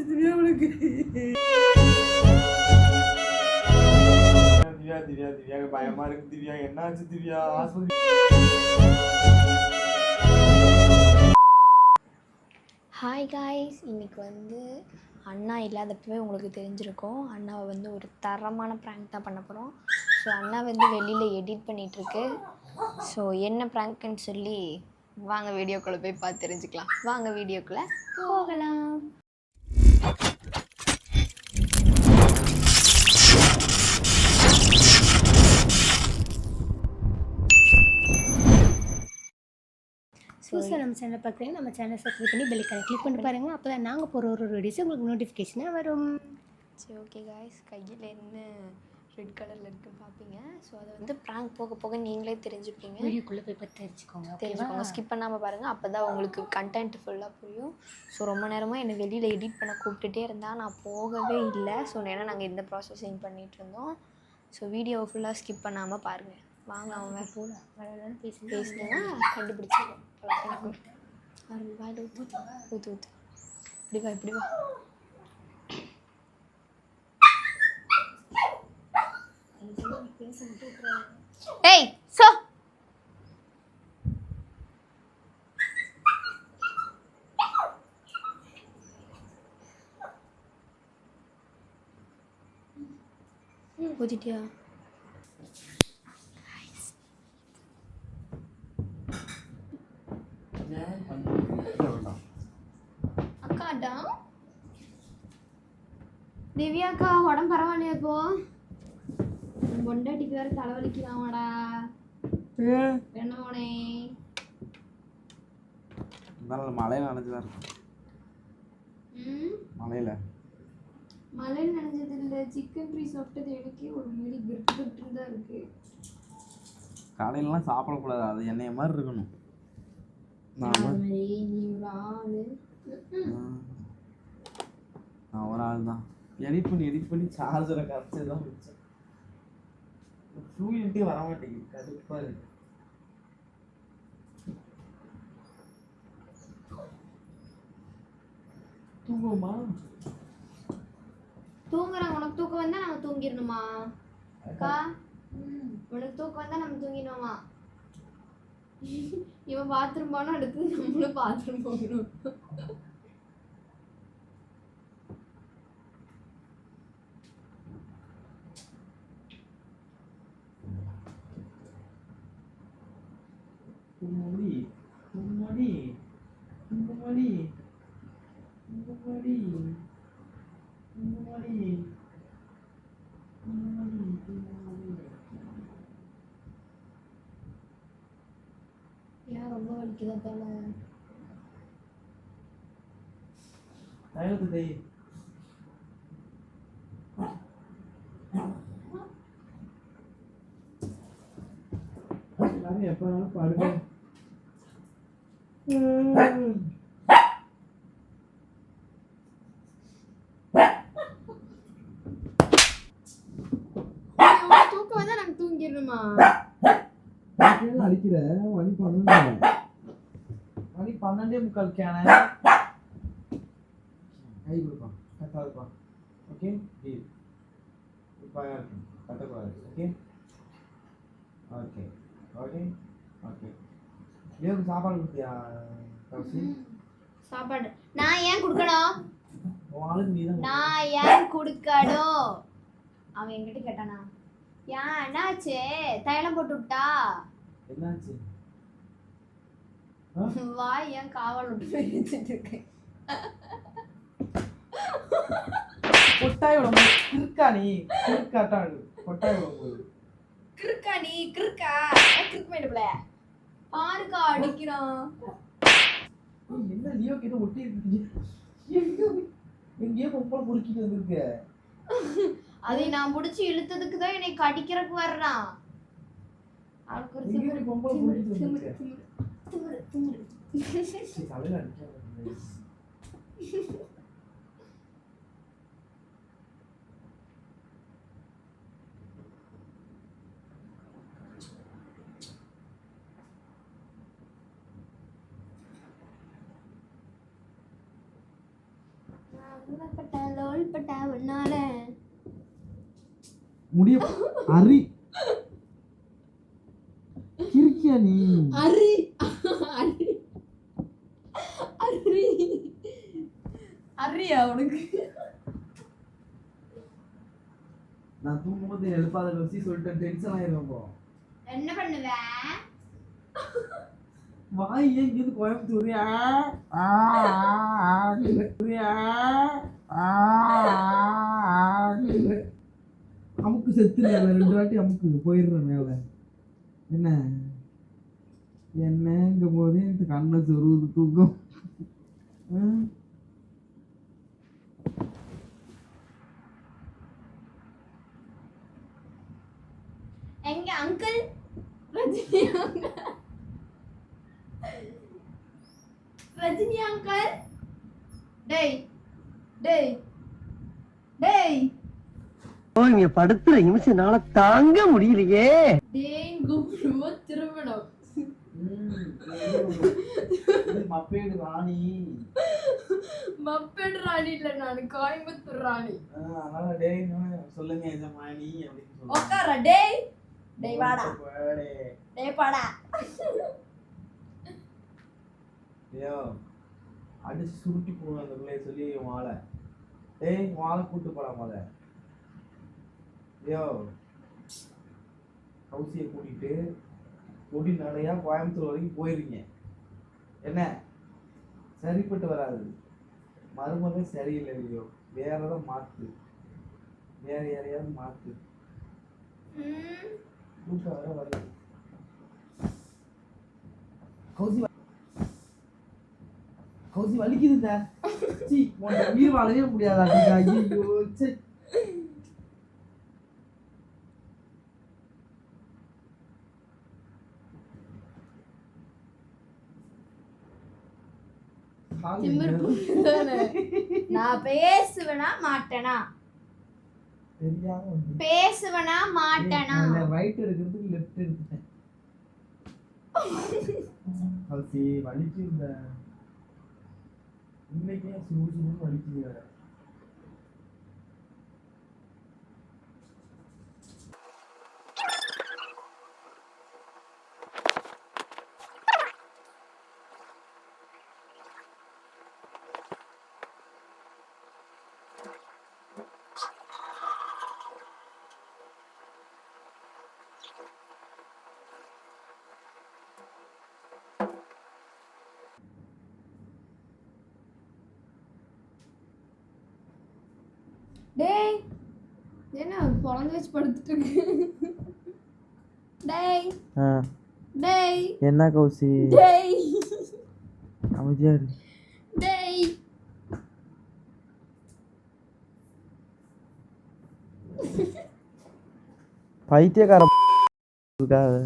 திவ்யா உனக்கு திவ்யா திவ்யா திவ்யா பயமா இருக்கு திவ்யா என்னாச்சு திவ்யா ஹாஸ்பிட்டல் ஹாய் காய்ஸ் இன்னைக்கு வந்து அண்ணா இல்லாதப்பவே உங்களுக்கு தெரிஞ்சிருக்கும். அண்ணாவை வந்து ஒரு தரமான ப்ராங்க் தான் பண்ண போகிறோம் ஸோ அண்ணா வந்து வெளியில் எடிட் பண்ணிகிட்ருக்கு ஸோ என்ன ப்ராங்க்னு சொல்லி வாங்க வீடியோக்குள்ளே போய் பார்த்து தெரிஞ்சுக்கலாம். வாங்க வீடியோக்குள்ளே போகலாம். புதுசாக நம்ம சேனல் பார்க்குறீங்க நம்ம சேனல் சப்ஸ்கிரைப் பண்ணி பெல்லைக்கான கிளிக் பண்ணி பாருங்கள் அப்போ தான் நாங்கள் போகிற ஒரு வீடியோஸ் உங்களுக்கு நோட்டிஃபிகேஷனாக வரும். சரி ஓகே காய்ஸ் கையில் என்ன ரெட் கலரில் இருக்குன்னு பார்ப்பீங்க ஸோ அதை வந்து ப்ராங்க் போக போக நீங்களே தெரிஞ்சுப்பீங்க. வீடியோக்குள்ளே போய் பார்த்து தெரிஞ்சுக்கோங்க தெரிஞ்சுக்கோங்க. ஸ்கிப் பண்ணாமல் பாருங்கள் அப்போ தான் உங்களுக்கு கண்டென்ட் ஃபுல்லாக புரியும். ஸோ ரொம்ப நேரமாக என்னை வெளியில் எடிட் பண்ண கூப்பிட்டுட்டே இருந்தா நான் போகவே இல்லை. ஸோ ஏன்னா நாங்கள் இந்த ப்ராசஸிங் பண்ணிகிட்டு இருந்தோம். ஸோ வீடியோவை ஃபுல்லாக ஸ்கிப் பண்ணாமல் பாருங்கள் வாங்க வேறு போகலாம் பேசி பேசினா கண்டுபிடிச்சிருவோம். ஊற்று ஊற்று இப்படி வா இப்படி வா. ஏய் சோ. ஊத்திட்டியா? அக்காடா? திவ்யாக்கா உடம்பு பரவாயில்லையா இப்போ? பொண்டாட்டிக்கு வேற தலைவலிக்கலாமாடா என்ன போனே இருந்தாலும் மழையில நினைச்சுதான் இருக்கும் ம்? மழையில. மழையில் நனைஞ்சது இல்லை சிக்கன் ஃப்ரை சாப்பிட்டது எனக்கே ஒரு மாதிரி கிரிட்டு கிரிட்டு தான் இருக்கு. காலையிலலாம் சாப்பிடக்கூடாது. அது என்னைய மாதிரி இருக்கணும். நான் ஒரு ஆள். தான் எடிட் பண்ணி எடிட் பண்ணி சார்ஜரை கரைச்சி தான் முடிச்சேன் ஃப்ளூயிட்டே வர மாட்டேங்குது கடுப்பாக இருக்கு. தூங்குமா தூங்குறாங்க உனக்கு தூக்கம் வந்தா நம்ம தூங்கிடணுமா? அக்கா உனக்கு தூக்கம் வந்தா நம்ம தூங்கிடணுமா? இவன் பாத்ரூம் போனா அடுத்து நம்மளும் பாத்ரூம் போகணும். Kumori. Ya Allah, kita telah. Ayo today. Lari apa? Paling. தூக்கம் வந்தா நம்ம தூங்கிடணுமா அடிக்கிற மணி பன்னெண்டு மணி பன்னெண்டே முக்கால் கேன கை கொடுப்பான் கரெக்டாக இருப்பான் ஓகே டீல் இருக்கும் கட்டக்கூடாது ஓகே ஓகே ஓகே ஓகே ஏவுக்கு சாப்பாடு கொடுத்தியா கௌசி? சாப்பாடு. நான் ஏன் கொடுக்கணும் உன் ஆளுக்கு நீ தான் நான் ஏன் கொடுக்கணும் அவன் என்கிட்ட கேட்டானா ஏன் என்னாச்சு? தைலம் போட்டு விட்டா? என்னாச்சு? வாய் ஏன் காவல் விட்டு பிரிச்சுட்டு இருக்கு? கொட்டாய் விட இருக்கா நீ. இருக்காட்டா கொட்டாய் விட போகுது கிறுக்கா நீ கிறுக்கா. கிறுக்கு மேடுப்ல பாருக்கா அடிக்கிறான். என்ன லியோ கிட்ட ஒட்டி இருக்கீங்க? எங்கேயோ பொம்பளை பொறுக்கிட்டு வந்திருக்க. அதை நான் முடிச்சு இழுத்ததுக்கு தான் என்னை கடிக்கிறதுக்கு வர்றான். திமிரு திமிரு வந்திருக்க திமிரு திமிரு திமிரு சரி, தலையில அடிக்காத கருவப்பட்டா லோல் பட்டா உன்னால முடிய அரி கிறுக்கியா நீ அரி அரி அரி அரியா உனக்கு நான் தூங்கும்போது எழுப்பாத வச்சு சொல்லிட்டு டென்ஷன் ஆயிரும் அப்போ என்ன பண்ணுவ வாய் ஏன் இங்கிருந்து கோயம்புத்தூர் ஆ, ஆ, ஆ, அமுக்கு செத்து ரெண்டு வாட்டி அமுக்கு போயிடுறேன் மேல. என்ன? என்னங்க போது எனக்கு கண்ணை சொருகுது தூக்கம்? எங்க uncle Rajini uncle. Rajini uncle டேய் டேய். டேய். இங்க படுத்துற நிமிஷம்னால தாங்க முடியலையே. டேய் கூப்பிடுவோம் திருமணம் ம், இது மப்பேடு ராணி. மப்பேடு ராணி இல்ல நான் கோயம்புத்தூர் ராணி. அதனால டேய் சொல்லுங்க எஜமானி அப்படின்னு. உட்கார டேய். டேய் வாடா. டேய். பாடா. ஐயோ அடிச்சு சுருட்டி போடுவேன் அந்த பிள்ளைய சொல்லி ஆளை டேய் ஆளை கூட்டு போடா முத. ஐயோ கௌசியை கூட்டிட்டு கொடி நடையா கோயம்புத்தூர் வரைக்கும் போயிருங்க. என்ன? சரிப்பட்டு வராது. மருமகன் சரியில்லை இல்லையோ வேற ஏதாவது மாத்து. வேற யாரையாவது மாத்து. ம், கூட்டம் வர வருது கௌசி கௌசி வலிக்குதுங்க சீ உன்னை உயிர் வாழவே முடியாது அப்படிங்க ஐயோ? நான் பேசுவேனா மாட்டேனா? பேசுவேனா மாட்டேனா? ரைட் எடுக்கிறதுக்கு லெஃப்ட் எடுத்துட்டேன். இன்னைக்கே சுடு சுடுன்னு வலிக்குது டேய் என்ன குழந்தை வச்சு படுத்துட்டு இருக்கு? டேய் டேய். என்ன கௌசி? டேய். அமைதியா இரு. டேய். பைத்தியக்கார இருக்காது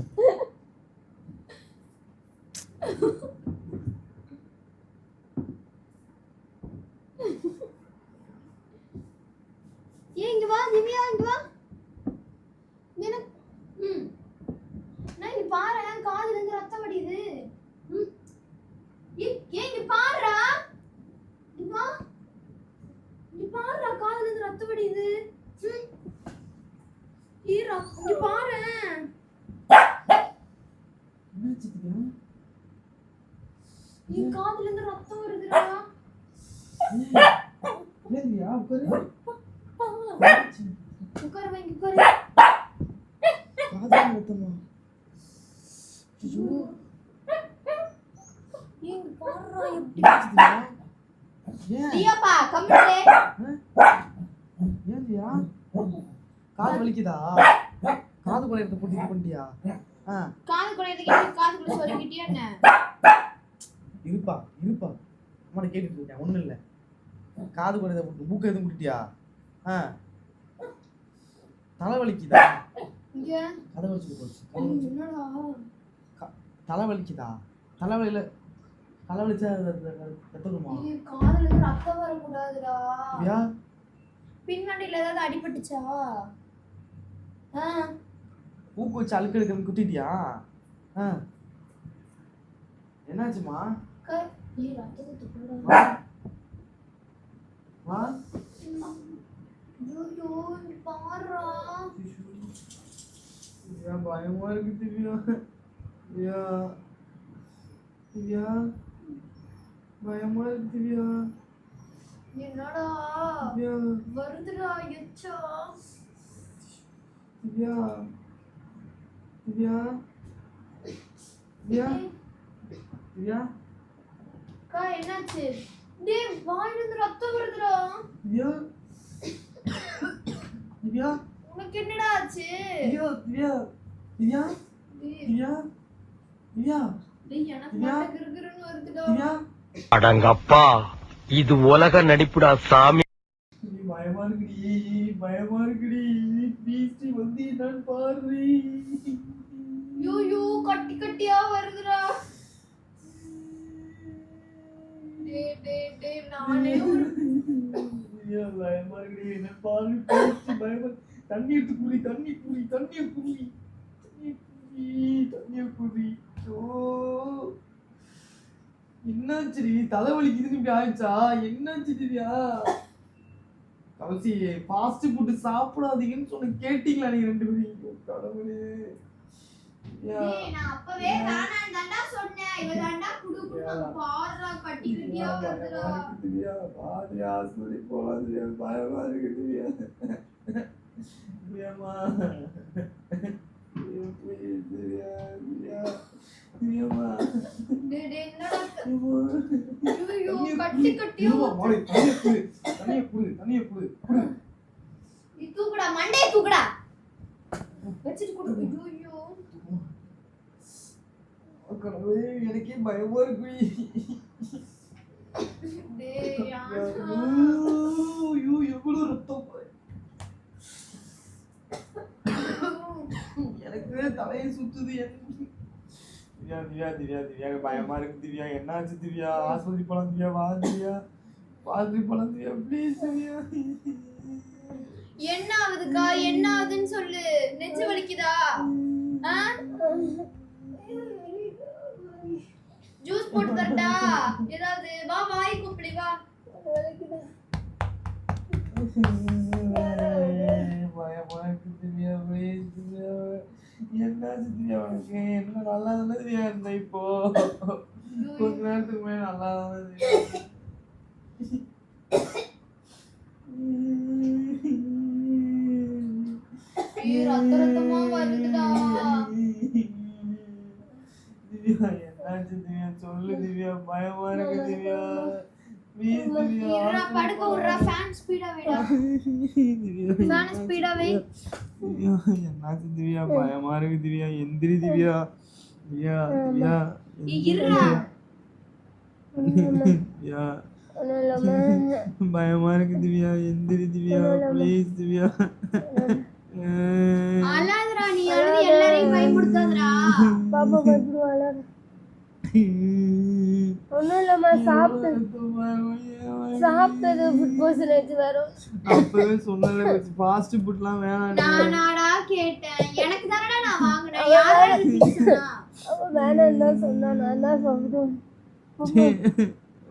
ஏய் இங்க வா திவ்யா இங்க வா என்ன ம் நான் இங்க பாரு காதுல இருந்து ரத்தம் வடியுது இங்க பாருடா. வா. இங்க பாருடா காதுல இருந்து ரத்தம் வடியுது ரத்- இங்க பாரு. என் காதுல இருந்து ரத்தம் வருதுடா. உட்காரு. உட்காரு. வை இங்க உட்காரு. காதல் நிறுத்தமா ஐயோ ஏய் இங்க பாருடா எப்படி என்னாச்சுதுடா? ஏன் ஐயோப்பா கம்மிட்டே ஏந்தியா காது வலிக்குதா? காது குழையத்தை போட்டு இது பண்ணிட்டியா காது குடையதுக்கு எப்படி காதுக்குள்ள சொருகிட்டியா என்ன? இருப்பா இருப்பா. அம்மாட்ட கேட்டுட்டு இருக்கேன் ஒன்றும் இல்லை. காது குழையத்தை போட்டு மூக்கு எதுவும் குட்டிட்டியா ஆ. தலை வலிக்குதா? கதை வச்சுட்டு போச்சு கதை என்னடா? தலை வலிக்குதா தலைவலியில தலைவலிச்சா எத்தணுமா காதுல இருந்து ரத்தம் வரக்கூடாதுடா. யா? பின்னாடியில ஏதாவது அடிபட்டுச்சா? ஆ. ஊக்கு வச்சு அழுக்கு எடுக்கிறது குத்திட்டியா? ஆ. என்னாச்சுமா. வா. ஐயோ பாருடா. பயமா இருக்கு திவ்யா. திவ்யா திவ்யா பயமா இருக்கு திவ்யா என்னடா வருதுடா எச்சா? திவ்யா திவ்யா திவ்யா திவ்யா அக்கா என்னாச்சு? டேய் வாயில இருந்து ரத்தம் வருதுடா. திவ்யா திவ்யா உனக்கு என்னடா ஆச்சு? திவ்யா திவ்யா திவ்யா திவ்யா அடங்கப்பா இது உலக நடிப்புடா சாமி. பயமா இருக்குடி பயமா இருக்குடி. பீஸ்டி வந்து என்னன்னு பாரு. கட்டி கட்டியா வருதுடா. டேய் டேய் டேய் நானே பயமா இருக்குடி என்ன பாரு பீஸ்டி பயமா தண்ணி எடுத்து குடி தண்ணி குடி தண்ணிய குடி தண்ணி குடி தண்ணிய குடி. ஓ என்னாச்சுடி தலைவலிக்குதுன்னு இப்படி ஆயிடுச்சா? என்னாச்சு திவ்யா கவசி ஃபாஸ்ட் ஃபுட் சாப்பிடாதீங்கன்னு சொன்ன கேட்டீங்களா நீங்க ரெண்டு பேரும்? கடவுளே. பயமா இருக்கு திவ்யா திவ்யா இருக்கு நீ தூக்குடா மண்டைய தூக்குடா. வச்சிட்டு குடு. ஐயோ கடவுளே எனக்கே பயமா எவ்வளவு ரத்தம். எனக்கு தலையை சுத்துது. எனக்கு திவ்யா திவ்யா திவ்யா திவ்யா பயமா இருக்கு திவ்யா. என்னாச்சு திவ்யா? ஆஸ்பத்திரி போலாம் திவ்யா. வா திவ்யா. ஆஸ்பத்திரி போலாம் திவ்யா. ப்ளீஸ் திவ்யா. என்ன ஆகுதுக்கா? என்ன ஆகுதுன்னு சொல்லு. நெஞ்சு வலிக்குதா? ஜூஸ் போட்டு தரட்டா? ஏதாவது? வா வாய் கூப்பிடி வா. பயமா இருக்கு திவ்யா. ப்ளீஸ் திவ்யா. என்னாச்சு திவ்யா உனக்கு? என்ன நல்லா தானே திவ்யா இருந்த இப்போ? கொஞ்ச நேரத்துக்கு மேல நல்லா தானே திவ்யா என்னாச்சு திவ்யா சொல்லு திவ்யா பயமா இருக்கு திவ்யா படுக்க விடுறா ஃபேன் ஸ்பீடா வைடா. திவ்யா ஃபேன் ஸ்பீடா வை. திவ்யா என்னாச்சு திவ்யா? பயமா இருக்கு திவ்யா. எந்திரி திவ்யா. திவ்யா திவ்யா ஏய், இருடா. திவ்யா. பயமா இருக்கு திவ்யா. எந்திரி திவ்யா. ப்ளீஸ் திவ்யா. அழாதடா நீ அழுது எல்லாரையும் பயமுடுத்தாதடா பாப்பா பத்துருவாள ஒன்றும் இல்லைம்மா சாப்பிட்டு சாப்பிட்டது ஃபுட் பாய்சன் ஆச்சு வரும் அப்பவே சொன்னல ஃபாஸ்ட் ஃபுட்லாம் வேணாம் நானாடா கேட்டேன். எனக்கு தானடா நான் வாங்கினேன். யாரோட சொன்னா? அவன் வேணாம் தான் சொன்னான் நான் தான் சாப்பிட்டோம்.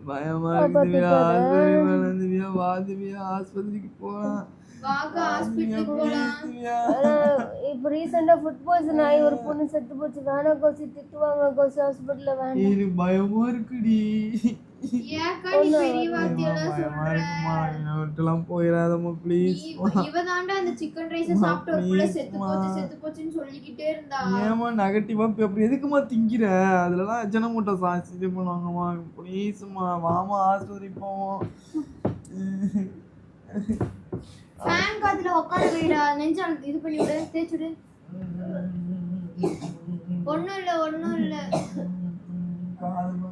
பயமா இருக்கு திவ்யா ஆஸ்பத்திரி வேணாம் திவ்யா வா திவ்யா ஆஸ்பத்திரிக்கு போலாம் இப்போ ரீசெண்டாக ஃபுட் பாய்சன் ஆகி ஒரு பொண்ணு செத்து போச்சு. வேணாம் கோசி திட்டுவாங்க கோசி ஹாஸ்பிட்டலில் வேணாம். எனக்கு பயமா இருக்குடி. ஏக்கா நீ பெரிய வார்த்தையெல்லாம் சொல்ற? ப்ளீஸ் இவ தாண்டா அந்த சிக்கன் ரைஸ் சாப்பிட்டு ஒரு புள்ள செத்து போச்சு செத்து போச்சுன்னு சொல்லிக்கிட்டே இருந்தா. ஏமா நெகட்டிவா அப்படி எதுக்குமா திங்கிற? அதுலலாம் அஜன மூட்டை இது பண்ணுவாங்கம்மா ப்ளீஸ்மா வாமா ஆஸ்பத்திரி போவோம். ஃபேன் காத்துல உட்கார வைடா. நெஞ்சால் இது பண்ணி விடு தேய்ச்சு விடு. ஒண்ணும் இல்ல ஒண்ணும் இல்ல. காது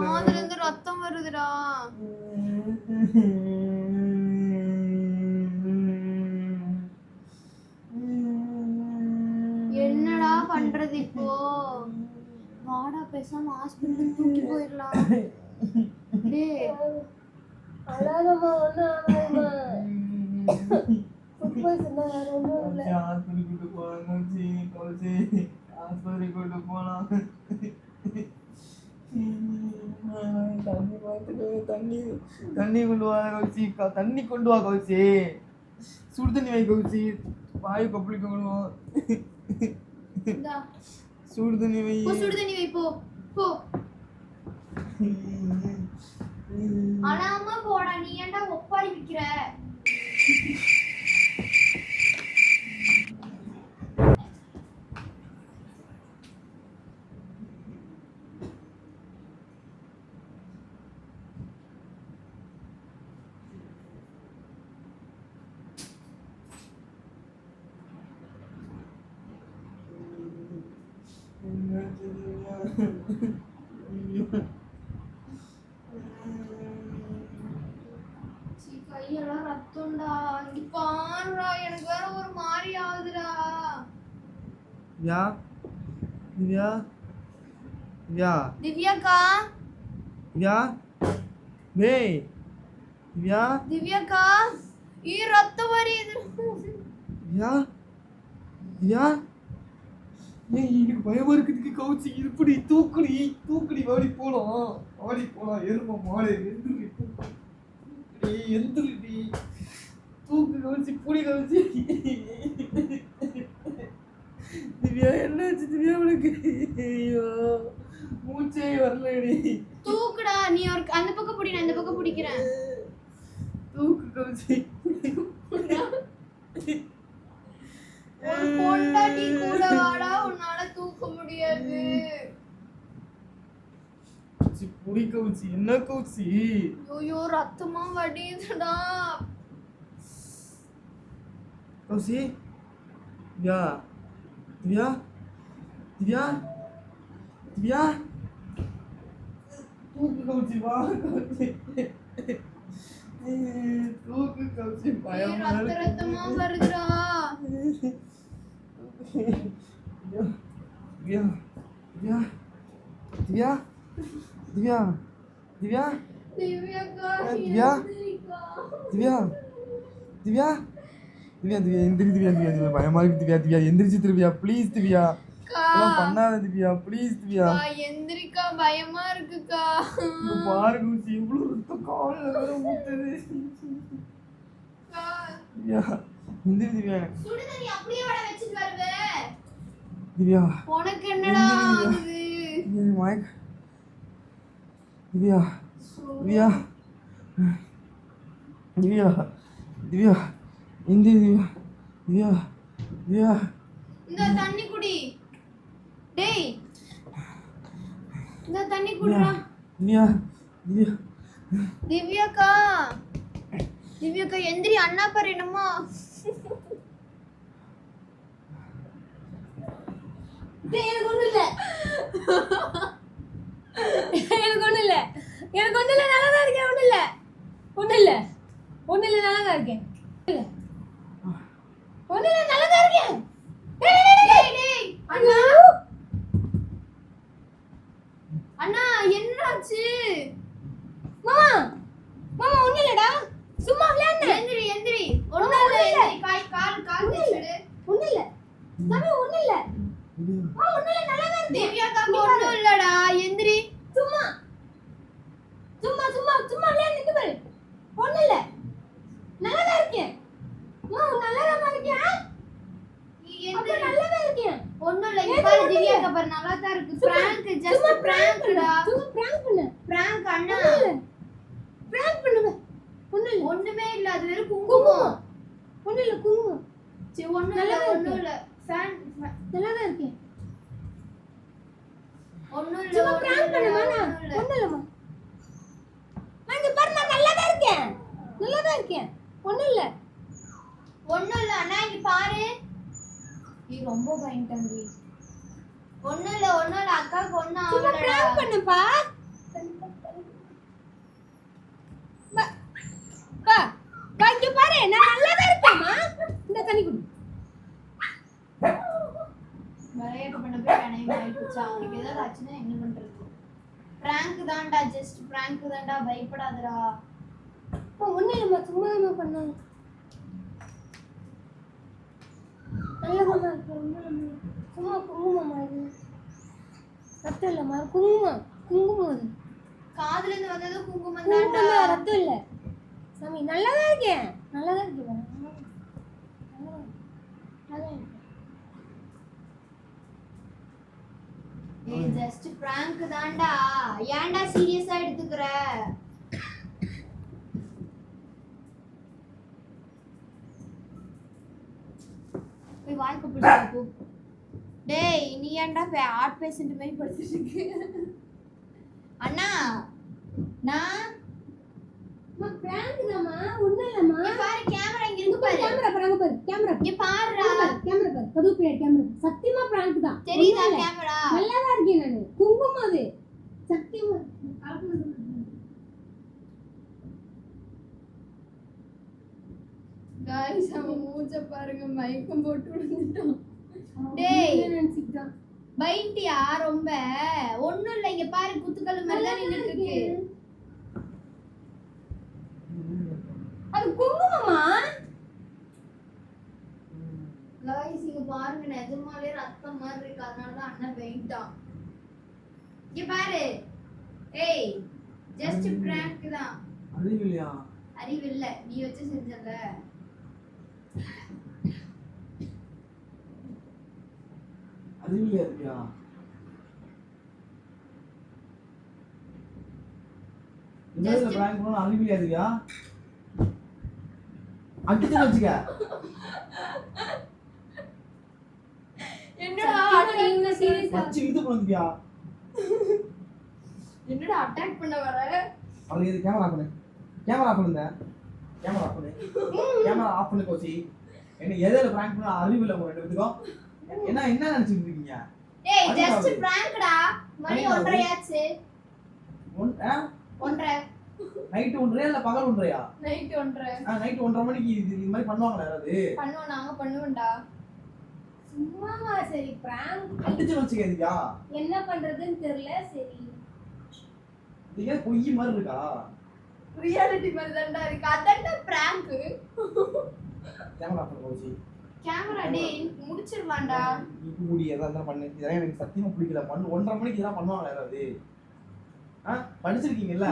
காதுல இருந்து ரத்தம் வருதுடா. என்னடா பண்றது இப்போ? வாடா பேசாம ஹாஸ்பிட்டல் தூக்கி போயிடலாம். டேய். ஆஸ்பத்திரி கூட்டு போலாம் ஆஸ்பத்திரி கூட்டு போலாம். தண்ணி பார்த்துட்டு தண்ணி தண்ணி கொண்டு வா கௌசி க- தண்ணி கொண்டு வா கௌசி சுடு தண்ணி வை கௌசி வாயு கொப்பளிக்க விடுவோம் இந்தா. சுடு தண்ணி வை. சுடு தண்ணி வை போ போ. அனாம போடா நீ ஏன்டா ஒப்பாரி விக்கிற? சீ, திவ்யா? திவ்யா? திவ்யா? திவ்யாக்கா? திவ்யா? டேய் திவ்யா? திவ்யாக்கா? ஈ ரத்தம் வருது திவ்யா? திவ்யா? ஏய் எனக்கு பயமா இருக்குதுக்கு கவுச்சி. இப்படி தூக்குடி தூக்குடி வாடி போலாம். வாடி போலாம். எரும மாடு எந்திரி தூக்குடி எந்திரிடி. தூக்கு கவுச்சி புடி கவுச்சி. திவ்யா என்னாச்சு திவ்யா உனக்கு? ஐயோ மூச்சே வரலடி. தூக்குடா நீ ஒரு அந்த பக்கம் பிடி நான் இந்த பக்கம் பிடிக்கிறேன். தூக்கு கவுச்சி. ஒரு பொண்டாட்டி கூட வாடா உன்னால தூக்க முடியாது. கவுச்சி புடி கவுச்சி என்ன கவுச்சி? ஐயோ ரத்தமா வடியுதுடா. கௌசி திவ்யா திவ்யா திவ்யா திவ்யா தூக்கு கௌசி வா கௌசி தூக்கு கௌசி ஈ, பயமா ரத்த ரத்தமா வருதுடா திவ்யா திவ்யா திவ்யா திவ்யா திவ்யா திவ்யா திவ்யாக்கா திவ்யா? எந்திரிக்கா. திவ்யா திவ்யா திவ்யா திவ்யா எந்திரி திவ்யா திவ்யா திவ்யா. பயமா இருக்கு திவ்யா திவ்யா. எந்திரிச்சு திவ்யா ப்ளீஸ் திவ்யா. அதெல்லாம் பண்ணாத திவ்யா ப்ளீஸ் திவ்யா. எந்திரிக்கா பயமா இருக்குக்கா. பாரு குச்சி இவ்வளவு ரத்தம் காலில் வேற ஊத்துது. திவ்யா எந்திரி திவ்யா. சுடு தண்ணி அப்படியே வட வச்சுட்டு வருவே. திவ்யா. உனக்கு என்னடா ஆகுது? திவ்யா திவ்யா. திவ்யா திவ்யா. திவ்யா திவ்யா திவ்யா இந்த தண்ணி குடி. டேய். இந்த தண்ணி குடிடா. திவ்யா திவ்யா திவ்யாக்கா. திவ்யாக்கா எந்திரி அண்ணா பாரு என்னமோ. டேய், எனக்கு ஒன்றும் இல்லை. எனக்கு ஒன்றும் இல்லை. எனக்கு ஒன்றும் இல்லை நல்லா தான் இருக்கேன். ஒன்றும் இல்லை. ஒன்றும் இல்லை. ஒன்றும் இல்லை நல்லா தான் இருக்கேன். ஒன்றும் இல்லை நல்லா தான் இருக்கேன் டேய், டேய், டேய், டேய் டேய் அண்ணா ஐயோ. அண்ணா என்னாச்சு மாமா மாமா ஒன்றும் இல்லைடா சும்மா விளையாடுனேன் எந்திரி எந்திரி ஒண்ணும் இல்ல எந்திரி காய் கால் கால் தேய்ச்சிடு ஒன்றும் இல்லை சாமி ஒன்றும் இல்லை திவ்யா மா ஒன்றும் இல்லை நல்லா தான் இருக்கேன் திவ்யாக்கா ஒண்ணும் இல்லடா எந்திரி சும்மா சும்மா சும்மா சும்மா விளையாண்டு பாரு ஒன்றும் இல்லை நல்லா தான் இருக்கேன் மா நல்லா தான் இருக்கேன் நீ அப்ப எந்திரி நல்லா தான் இருக்கேன் ஒண்ணும் இல்ல இங்க பாரு திவ்யாக்கா பாரு நல்லா தான் இருக்கு பிராங்க் ஜஸ்ட் பிராங்க்டா சும்மா பிராங்க் பண்ணு பிராங்க் அண்ணா பிராங்க் பண்ணுங்க ஒன்றும் இல்லை ஒண்ணுமே இல்ல. அது வெறும் குங்குமம். ஒன்றும் இல்லை குங்குமம். சரி ஒண்ணும் இல்ல ஒண்ணும் இல்ல. ஃபேன் நல்லா தான் இருக்கேன் ஒண்ணும் இல்ல சும்மா ஒண்ணும் பிராங்க் இல்ல, பண்ணுமா ஒண்ணும் இல்ல. ஒன்றும் இல்லைம்மா. நான் இங்க பாரு நான் நல்லா தான் இருக்கேன். நல்லா தான் இருக்கேன். ஒன்றும் இல்லை. ஒண்ணும் இல்ல அண்ணா இங்க பாரு. நீ ரொம்ப பயந்துட்டேன்டி. ஒண்ணும் இல்ல ஒண்ணும் இல்ல. அக்காவுக்கு ஒண்ணும் சும்மா ஆகலடா. பிராங்க் பண்ணுப்பா பா பா பா, இங்க பாரு நான் நல்லா தான் இருக்கேம்மா இந்த தண்ணி குடி. விளையாட்டு பண்ண போய் கனையும் ஆயிடுச்சு அவனுக்கு ஏதாவது ஆச்சுன்னா என்ன பண்றது? பிராங்க் தான்டா ஜஸ்ட் பிராங்க் தான்டா பயப்படாதடா. ஒன்றும் இல்லைம்மா சும்மா தான் பண்ணேன் நல்லதாம்மா இருக்கு சும்மா குங்குமம்மா இது. ரத்தம் இல்லைம்மா குங்குமம் குங்குமம் அது. காதுல இருந்து வந்தது குங்குமம் குங்குமம் தான்டா. தான், ரத்தம் இல்ல. சாமி நல்லா தான் இருக்கேன் நல்லா தான் இருக்கேன் ஜஸ்ட் பிராங்க் தான்டா. ஏன்டா சீரியஸா எடுத்துக்கிற? போய் வாய்க்கு பிடிச்சு டேய் நீ ஏன்டா பே ஆர்ட் பேஷண்ட் மாதிரி படுத்துட்டு இருக்கு? அண்ணா நான் அம்மா, prank தாம்மா, ஒண்ணும் இல்லம்மா. இங்க பாரு கேமரா இங்க இருக்கு பாரு கேமரா பாரு, அங்க பாரு, கேமரா இங்க பாருடா பாரு, கேமரா பாரு, கதவு பின்னாடி கேமரா பாரு. சத்தியமா prank தான். தெரியுதா ஒண்ணும் இல்ல. கேமரா நல்லா தான் இருக்கேன் நானு. குங்குமம் அது. சத்தியமா. गाइस அவன் மூஞ்ச பாருங்க மயக்கம் போட்டு விழுந்துட்டான் அவன் டேய். உண்மையிலே நினைச்சுக்கிட்டான். பைண்டியா ரொம்ப ஒண்ணும் இல்ல இங்க பாரு குத்துக்கல்லு மாதிரி தான் நின்னுட்டு இருக்கு பெயிண்டான் இங்க பாரு ஏய் ஜஸ்ட் பிராங்க் தான் அறிவில்லையா? அறிவு இல்ல நீ வச்சு செஞ்சல. அறிவில்லையா இருக்கியா Just- பிராங்க் பண்ணா அறிவில்லையா இருக்கியா வச்சுக்க என்னடா சத்தியமா நீ இவ்வளவு serious ஆ- வச்சு இழுத்து என்னடா அட்டாக் பண்ண வர? அவங்க இது கேமரா ஆஃப் பண்ணு. கேமரா ஆஃப் பண்ணுங்க. கேமரா ஆஃப் பண்ணு. கேமரா ஆஃப் பண்ணு கோச்சி என்ன எதில பிராங்க் பண்ண உங்க ரெண்டு பேத்துக்கும் என்ன என்ன நினைச்சிட்டு இருக்கீங்க? டேய் ஜஸ்ட் பாரு. பிராங்க்டா மணி. ஒன்றரை ஆச்சு ஒன் ஒன்றரை. நைட்டு ஒன்றரையா இல்ல பகல் ஒன்றரையா? நைட் ஒன்றரை. நைட்டு ஒன்றரை மணிக்கு இது மாதிரி பண்ணுவாங்களா யாராவது? பண்ணுவோம் நாங்க பண்ணுவோம்டா. சும்மாவா? சரி prank. அடிச்சு வச்சுக்க இதுக்கா? என்ன பண்றதுன்னு தெரியல சரி. இது ஏன் பொய் மாதிரி இருக்கா? ரியாலிட்டி மாதிரி தான்டா இருக்கு. அதான்டா பிராங்க் கேமரா பண்ணு கோச்சி கேமரா டேய் முடிச்சிரலாம்டா முடி இருந்தாலும் பண்ணு. இதெல்லாம் எனக்கு சத்தியமா பிடிக்கல. பண்ணு ஒன்றரை மணிக்கு இதெல்லாம் பண்ணுவாங்களா யாராவது? ஆ? படிச்சிருக்கீங்கல்ல.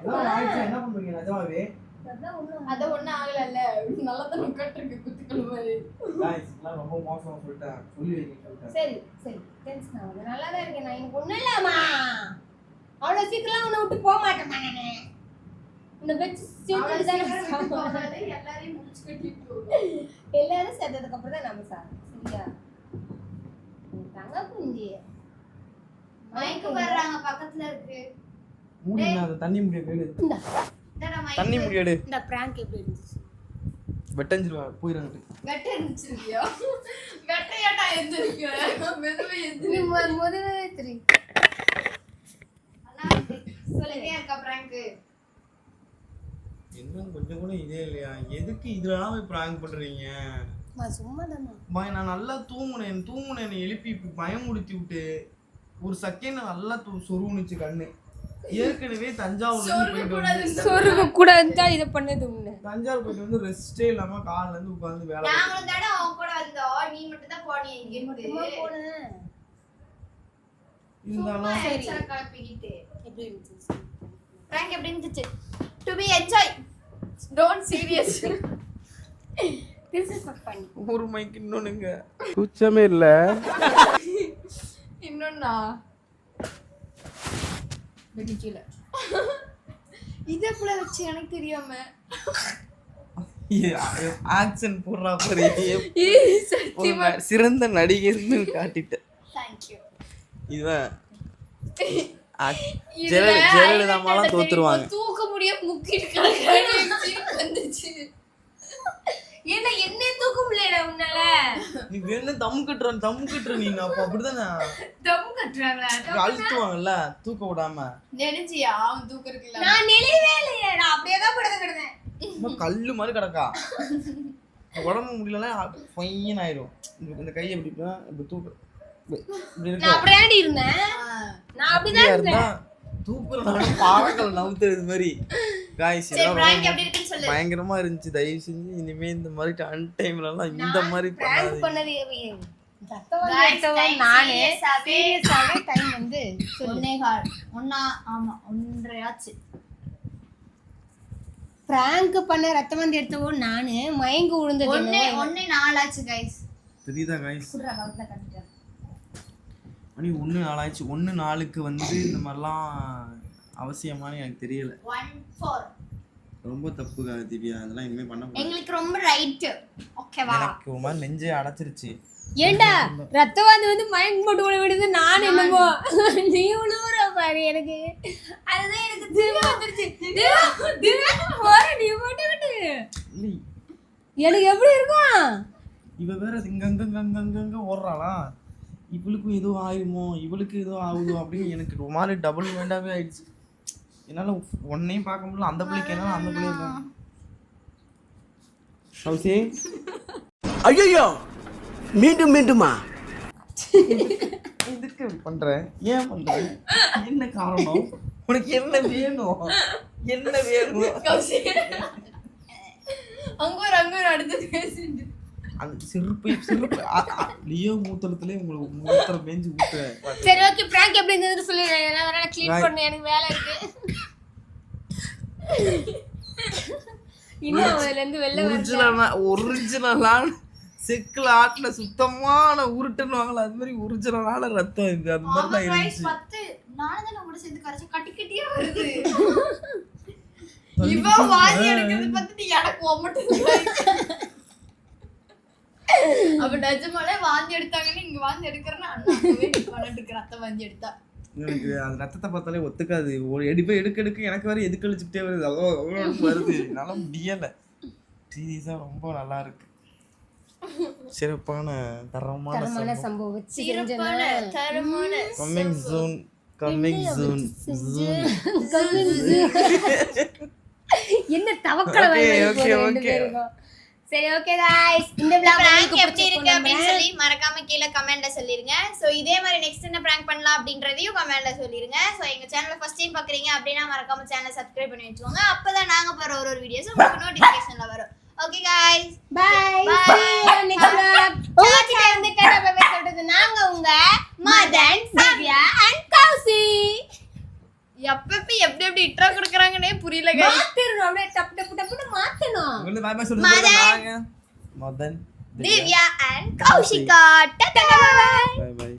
இதெல்லாம் ஆயிடுச்சா. என்ன பண்ணுவீங்க? நிஜமாவே? அத ஒண்ணும் ஆகலல்ல. நல்லா தான் உட்காந்துருக்கு குத்துக்கள் மாதிரி guys, இதெல்லாம் ரொம்ப மோசமா சொல்லிட்டேன் சொல்லி வைங்க சொல்லிட்டேன் சரி சரி டென்ஷன் ஆகுது நல்லா தான் இருக்கேன். நான் எனக்கு ஒண்ணும் இல்லம்மா. அவ்வளவு சீக்கிரம் உன்னை விட்டு போக மாட்டேம்மா நானு. தான் எல்லாரையும் முடிச்சு கட்டிட்டு. எல்லாரும் சேர்த்ததுக்கு அப்புறம் தான் நம்ம சாப்பிடுவோம் சரியா? தங்க குஞ்சி வர்றாங்க பக்கத்துல இருக்கு. மூடி அந்த தண்ணி முடிய மயக்கு. தண்ணி முடியாடு. இந்த பிராங்க் எப்படி இருந்துச்சு? வெட்டஞ்சிருவா போயிடாங்க வெட்டை இருந்துச்சிருக்கியா வெட்டையாட்டா எந்திரிக்கிற? மெதுவை எந்திரி. முதல்ல அண்ணா சொல்லிட்டே இருக்கா பிராங்க் என்ன கொஞ்சம் கூட இதே இல்லையா? எதுக்கு இதெல்லாம் போய் ப்ராங்க் பண்றீங்க? சும்மா தானே பய நான் நல்லா தூங்குனேன் தூங்குனேன் என்னை எழுப்பி பயமுடுத்தி விட்டு ஒரு செகண்ட் நல்லா தூ சொருவுனுச்சு கண்ணு. ஏற்கனவே தஞ்சாவூர்ல இருந்து போயிட்டு வந்து சொருக கூடாதுன்னு தான் இதை பண்ணது உன்னை. தஞ்சாவூர் போயிட்டு வந்து ரெஸ்டே இல்லாம கால்ல இருந்து உட்கார்ந்து வேலை பார்த்துட்டு நாங்களும் தானே அவன் கூட வந்தோம் நீ மட்டும் தான் போனிய இங்க இருந்து. போனேன் சும்மா இருந்தாலும் எச்சல கலப்பிக்கிட்டு எப்படி இருந்துச்சு? பிராங்க் எப்படி இருந்துச்சு? To be enjoy don't serious ஒரு மைக்கு இன்னொன்னுங்க. குச்சமே இல்ல. இன்னொன்னா? வெடிக்கல இதை கூட வச்சு எனக்கு தெரியாம. ஆக்சன் போடுறா பாரு சிறந்த நடிகர்னு காட்டிட்டேன் தேங்க்யூ இவன் ஜெயலலிதாமாலாம் தோத்துருவாங்க. தூக்க முடிய முக்கிட்டு வந்துச்சு. ஏன்னா என்ன உன்னால. நீ வேணா தம் கட்டுற தம் கட்டுற நீ அப்ப அப்படிதானே? தம் கட்டுறாங்களா? அழுத்துவாங்கல்ல தூக்க விடாம. அவன் தூக்க இருக்குல்ல. நான் நிலையவே இல்லையே நான் அப்படியே தான் படுத்து கிடந்தேன். சும்மா கல்லு மாதிரி கிடக்கா. உடம்பு முடியலன்னா பையன் ஆயிரும். இந்த- கையை இப்படி தூக்க இப்படி இருந்தேன். நான் அப்படிதான் தூக்குறதால பாறங்கள் நவுத்துறது மாதிரி. காய்ஸ் சரி பிராங்க் எப்படி இருக்குன்னு சொல்லு. பயங்கரமா இருந்துச்சு. தயவு செஞ்சு இனிமே இந்த மாதிரி அன் டைம்ல எல்லாம் இந்த மாதிரி பிராங்க் பண்ணாதீங்க. நானு. சீரியஸாவே டைம் வந்து ஒன்னே கால். ஒன்னா ஆமா ஒன்றரை ஆச்சு பிராங்க் பண்ண ரத்தம் வந்து எடுத்தவன் நானு மயங்கி விழுந்தது ஒன்னே. ஒன்னே நாலாச்சு கைஸ் தெரியுதா மணி ஒன்று நாளாச்சு ஒன்று நாளுக்கு வந்து இந்த மாதிரிலாம் அவசியமானு எனக்கு தெரியல. ரொம்ப தப்புக்கா திவ்யா. அதெல்லாம் இனிமேல் பண்ண. எங்களுக்கு ரொம்ப ரைட்டு ஓகேவா எனக்கு ஒரு மாதிரி நெஞ்சே அடைச்சிருச்சு. ஏண்டா? ரத்தம் வந்து வந்து மயங்கி போட்டு விட விடுது. நான் என்னமோ? நீ உழுவுற பாரு எனக்கு. அதுதான் எனக்கு திரும்ப வந்துருச்சு. போற நீ போட்டு விட்டு. இல்லை. எனக்கு எப்படி இருக்கும்? இவ வேற இங்கங்கங்கங்கங்க ஓடுறாளா? இவளுக்கும் ஏதோ ஆயிருமோ? இவளுக்கு ஏதோ ஆகுதோ அப்படின்னு எனக்கு ஒரு மாதிரி டபுள் வேண்டாவே ஆயிடுச்சு. என்னால ஒன்னையும் பார்க்க முடியல அந்த பிள்ளைக்கு என்னால அந்த பிள்ளைக்கு ஹவுசே ஐயோ மீண்டும் மீண்டுமா? இதுக்கு இப்படி பண்ற ஏன் பண்ற என்ன காரணம்? உனக்கு என்ன வேணும்? என்ன வேணும்? அங்க ஒரு அங்க ஒரு அடுத்தது பேசிட்டு. அந்த சிறுப்பு சிறுப்பு அ- அ- லியோ மூத்திரத்திலே உங்களுக்கு மூத்திரம் மேஞ்சு ஊத்துறேன் சரி ஓகே பிராங்க் எப்படி இருந்ததுன்னு சொல்லி நான் வேற க்ளீன். பண்ண எனக்கு வேலை இருக்கு. இன்னும் அதுல இருந்து வெளில ஒரிஜினலா ஒரிஜினலான செக்குல ஆட்டுல சுத்தமான உருட்டுன்னு அது மாதிரி ஒரிஜினலான ரத்தம் இது அது மாதிரி தான் இருந்துச்சு. பத்து நானும் தான் கூட சேர்ந்து கரைச்சு கட்டி கட்டியே வருது. தள்ளி இவ விட்டு- வாந்தி எடுக்கிறது பார்த்துட்டு எனக்கு ஒம்மட்டு அப்ப நிஜமாலே வாந்தி எடுத்தாங்கன்னு இங்க வாந்தி எடுக்கிறேன்னா அண்ணா பண்ணிட்டு ரத்த வாந்தி எடுத்தா. எனக்கு அந்த ரத்தத்தை பார்த்தாலே ஒத்துக்காது. ஒரு எடுப்ப எடுக்க எடுக்க எனக்கு வேற எதுக்கு அழிச்சுக்கிட்டே வருது? அவ்வளோ அவ்வளோ வருது. என்னால முடியல. சீரியஸா ரொம்ப நல்லா இருக்கு. சிறப்பான தரமான சம்பவம். சிறப்பான தரமான கம்மிங் ஜூன் கம்மிங் ஜூன் என்ன தவக்கல Okay, வாங்கி சரி ஓகே गाइस இந்த இந்த vlog prank உங்களுக்கு எப்படி இருக்கு அப்படின்னு சொல்லி மறக்காம கீழே கமெண்ட்ல சொல்லிருங்க சோ இதே மாதிரி நெக்ஸ்ட் என்ன prank பண்ணலாம் அப்படின்றதையும் கமெண்ட்ல சொல்லிருங்க சோ எங்க சேனலை ஃபர்ஸ்ட் டைம் பாக்குறீங்க அப்படின்னா மறக்காம சேனலை சப்ஸ்கிரைப் பண்ணி வச்சுக்கோங்க அப்பதான் நாங்க போற ஒரு ஒரு வீடியோஸ் உங்களுக்கு நோட்டிபிகேஷன்ல வரும் okay guys bye Bye. Next vlog உங்ககிட்ட இருந்து டாடா பை பை சொல்றது நாங்க உங்க மதன் திவ்யா அண்ட் கௌசி எப்பப்ப எப்படி எப்படி இட்ரா கொடுக்குறாங்கன்னே புரியல மாத்திரணும் அப்படியே டப் டப் டப்னு மாத்தணும். உங்களுக்கு பாய் பாய் சொல்லுங்க நாங்க Madan Divya and Kaushika. Tata bye bye